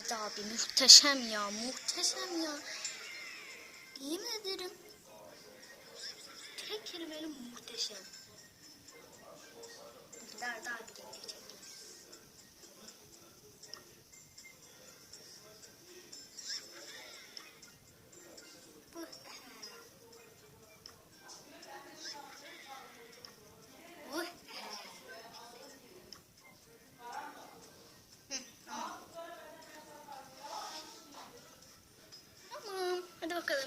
Arda abi muhteşem ya muhteşem ya. Yemin ederim. Tek kelimeyle muhteşem. Bir de Arda abi gelecek.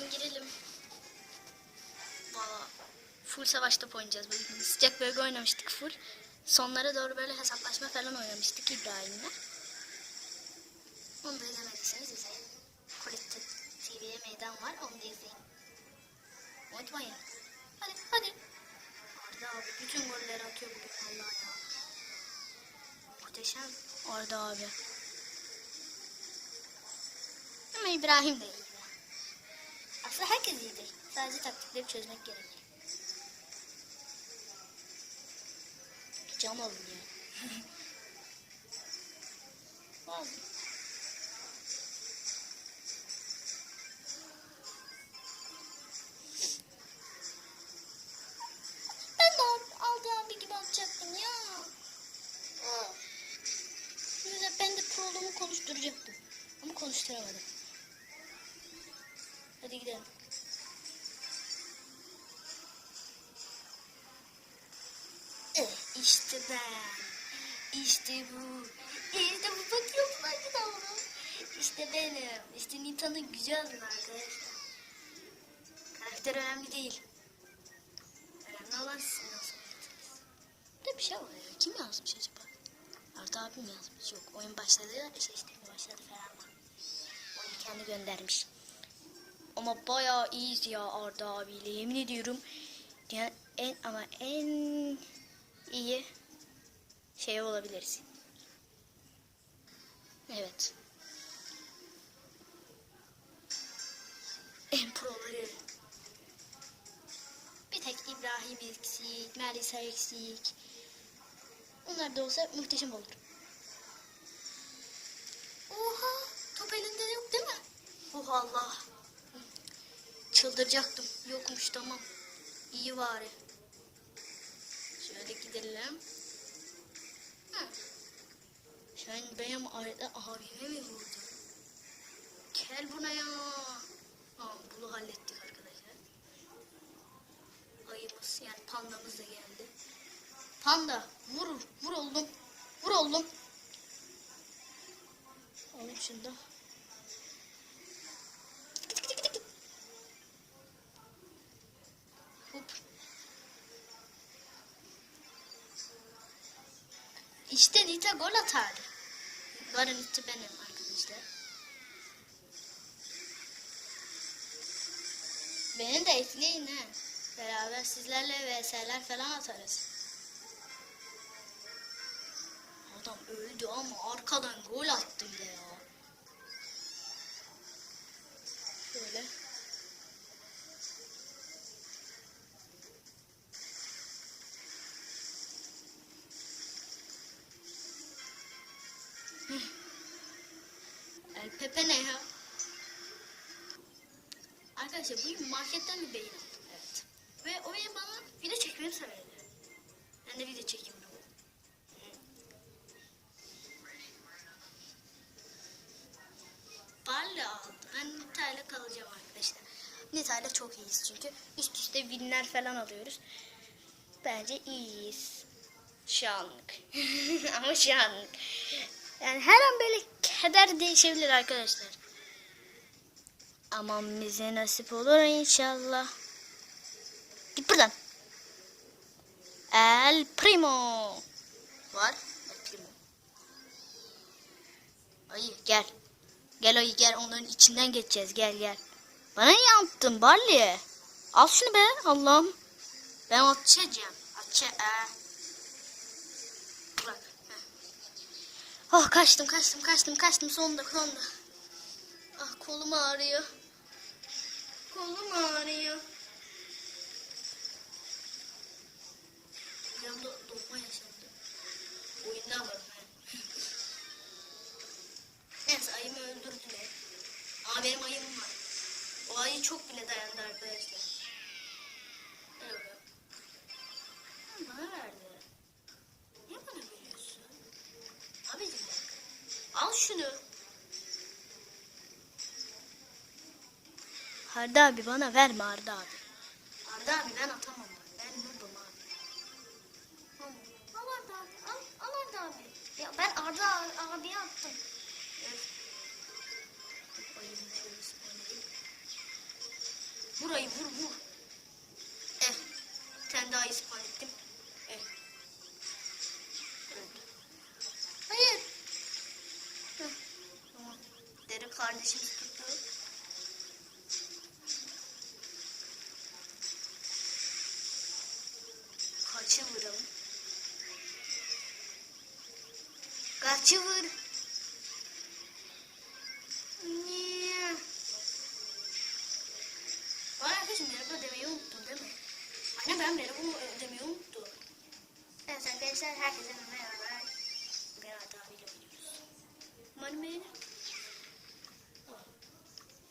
Bakalım girelim. Valla full savaş top oynayacağız bugün. Sıcak bölge oynamıştık full. Sonlara doğru böyle hesaplaşma falan oynamıştık İbrahim'le. Onu da izlemediyseniz izleyin. Kolektif TV'ye meydan var onu da izleyin. Unutmayın. Hadi hadi. Arda abi bütün golleri atıyor bugün vallahi ya. Muhteşem Arda abi. Ama İbrahim de iyi. Aslında herkes iyidir. Sadece taktikleri çözmek gerekir. Cam alın ya. Lazım. Ben de al- aldı abi gibi atacaktım ya. Yüzde ben de prolumu konuşturacaktım. Ama konuşturamadım. Hadi gidelim. Evet, işte ben. İşte bu. İşte bu bakıyorum ben bir davran. İşte benim. İşte Nita'nın güzel adı arkadaşlar. Karakter önemli değil. Önemli olan sizin nasıl bir şey var ya. Kim yazmış acaba? Arda abim yazmış. Yok oyun başladı. Şey işte başladı falan. Oyun kendi göndermiş. Ama bayağı iyiyiz ya Arda abiyle yemin ediyorum. Yani en ama en iyi şey olabiliriz. Evet. En proları. Bir tek İbrahim eksik, Melisa eksik. Onlar da olsa muhteşem olur. Oha! Top elinde yok değil mi? Oh Allah! Çıldıracaktım. Yokmuş tamam. İyi bari. Şöyle gidelim. Hı. Sen benim arada abime mi vurdun? Gel buna ya. Tamam bunu hallettik arkadaşlar. Ayımız yani pandamız da geldi. Panda vur vur oğlum. Vur oğlum. Alayım şunu da. Hop. İşte Nita gol atardı. Varın Nita benim arkadaşlar. Beni de ekleyin ha. Beraber sizlerle vs'ler falan atarız. Adam öldü ama arkadan gol attı bir de ya. Şöyle. Pepe ne ya? Arkadaşlar bugün marketten bir beyin aldım. Evet. Ve oraya bana video çekmemi söyledi. Ben de video çekeyim. Barley aldım. Ben Nita'yla kalacağım arkadaşlar. Nita'yla çok iyiyiz çünkü. Üst üste winler falan alıyoruz. Bence iyiyiz. Şu anlık. Ama şu anlık. Yani her an böyle keder değişebilir arkadaşlar. Aman bize nasip olur inşallah. Git buradan. El Primo. Var. El Primo. Ayı gel. Gel ayı gel onların içinden geçeceğiz gel gel. Bana niye attın Barley? Al şunu be Allah'ım. Ben atacağım. Atacağım. Ee. Bırak. Heh. Oh kaçtım kaçtım kaçtım kaçtım sonunda sonunda. Ah kolum ağrıyor. Kolum ağrıyor. Bir anda dokma yaşandı. Oyundan var. Neyse ayımı Aa benim ayım var. O ayı çok bile dayandı arkadaşlar. Arda abi bana verme Arda abi. Arda abi ben atamam. Ben noobum abi. Al Arda abi. Al, al Arda abi. Ya ben Arda abiye attım. Evet. Burayı vur vur. Eh. Tane daha ispan ettim. Eh. Öldü. Hayır. Heh. Tamam. Deri kardeşimiz Kaçı vur? Niye? Bana arkadaşım merhaba demeyi unuttun değil mi? Anne ben merhaba demeyi unuttum. Evet arkadaşlar herkese merhaba. Arda abiyle oynuyoruz. Umarım beğenir.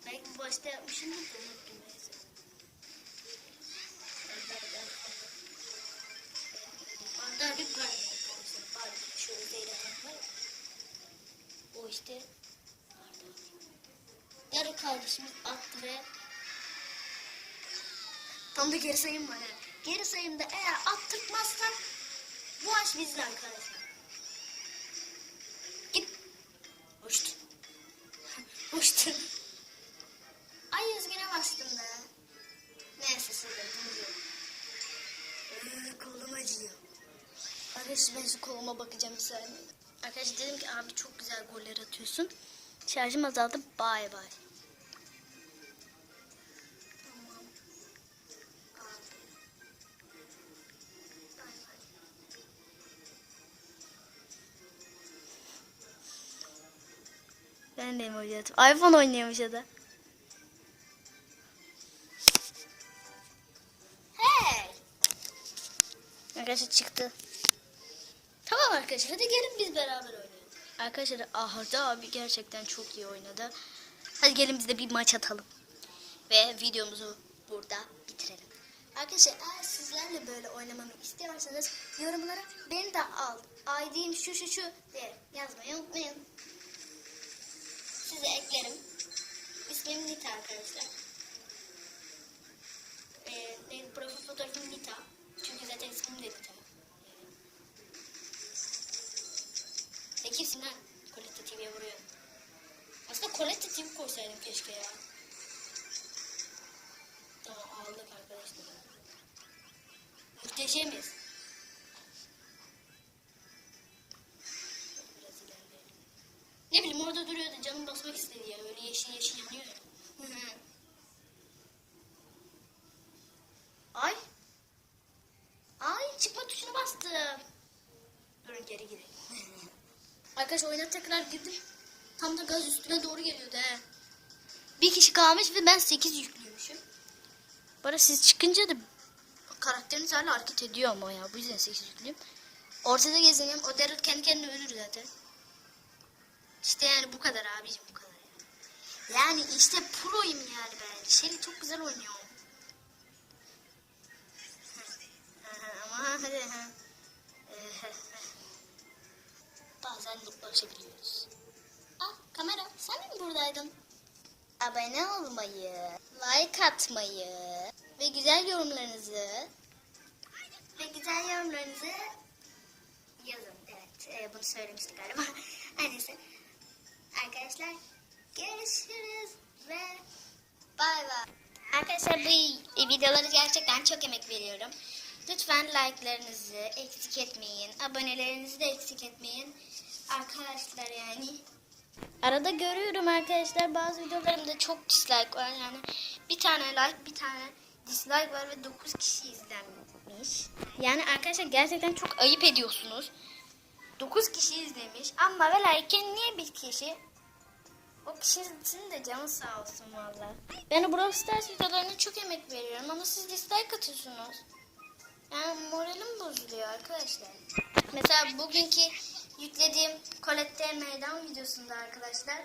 Belki başta yapmışımdır da unuttum. Arda bir arkadaşlar. Var ya. O işte abi. Yarı kardeşimiz attı ve tam da geri sayım var. yani. Geri sayımda eğer attırtmazsak bu maç bizde arkadaşlar. Git. Hoştu. Hoştu. Ay üzgüne bastım da. Neyse siz de bunu ee, kolum acıyor. Arkadaşlar ben koluma bakacağım bir saniye. Dedim ki abi çok güzel goller atıyorsun. Şarjım azaldı. Bay bay. Ben de emoji iPhone oynuyormuş ya da. Hey! Arkadaşlar çıktı. Arkadaşlar hadi gelin biz beraber oynayalım. Arkadaşlar Arda abi gerçekten çok iyi oynadı. Hadi gelin biz de bir maç atalım. Ve videomuzu burada bitirelim. Arkadaşlar eğer sizlerle böyle oynamamı istiyorsanız yorumlara beni de al. ID'm şu şu şu diye yazmayı unutmayın. Size eklerim. İsmim Nita arkadaşlar. Ee, profil fotoğrafım Nita. Çünkü zaten ismim de Nita. E kimsin lan? Colette TV'ye vuruyor. Aslında Colette TV koysaydım keşke ya. Tamam aldık arkadaşlar. Muhteşemiz. Ne bileyim orada duruyordu canım basmak istedi ya. Öyle yeşil yeşil yanıyor ya. Ay. Ay çıkma tuşuna bastım. Durun geri gidelim. Arkadaş oyuna tekrar girdim. Tam da gaz üstüne doğru geliyordu he. Bir kişi kalmış ve ben 8 yüklüymüşüm. Bu arada siz çıkınca da karakteriniz hala hareket ediyor ama ya. Bu yüzden 8 yüklüyüm. Ortada geziniyorum. O Daryl kendi kendine ölür zaten. İşte yani bu kadar abicim bu kadar. Yani, işte proyum yani ben. Shelly çok güzel oynuyor. Ama hadi ha. Bazen mutlulaşabiliyoruz. Ah kamera sen mi buradaydın? Abone olmayı, like atmayı ve güzel yorumlarınızı Ve güzel yorumlarınızı yazın. Evet e, bunu söylemiştik galiba. Neyse. Arkadaşlar görüşürüz ve bay bay. Arkadaşlar bu videoları gerçekten çok emek veriyorum. Lütfen like'larınızı eksik etmeyin. Abonelerinizi de eksik etmeyin. Arkadaşlar yani. Arada görüyorum arkadaşlar bazı videolarımda çok dislike var. Yani bir tane like bir tane dislike var ve 9 kişi izlenmiş. Yani arkadaşlar gerçekten çok ayıp ediyorsunuz. 9 kişi izlemiş ama ve like'en niye bir kişi? O kişinin de canı sağ olsun valla. Ben o Brawl Stars videolarına çok emek veriyorum ama siz dislike atıyorsunuz. Yani moralim bozuluyor arkadaşlar. Mesela bugünkü yüklediğim Colette meydan videosunda arkadaşlar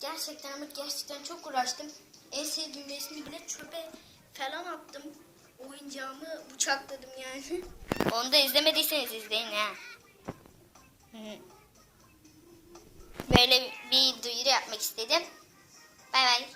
Gerçekten ama gerçekten çok uğraştım. En sevdiğim resmi bile çöpe falan attım. Oyuncağımı bıçakladım yani. Onu da izlemediyseniz izleyin ha. Böyle bir duyuru yapmak istedim. Bay bay.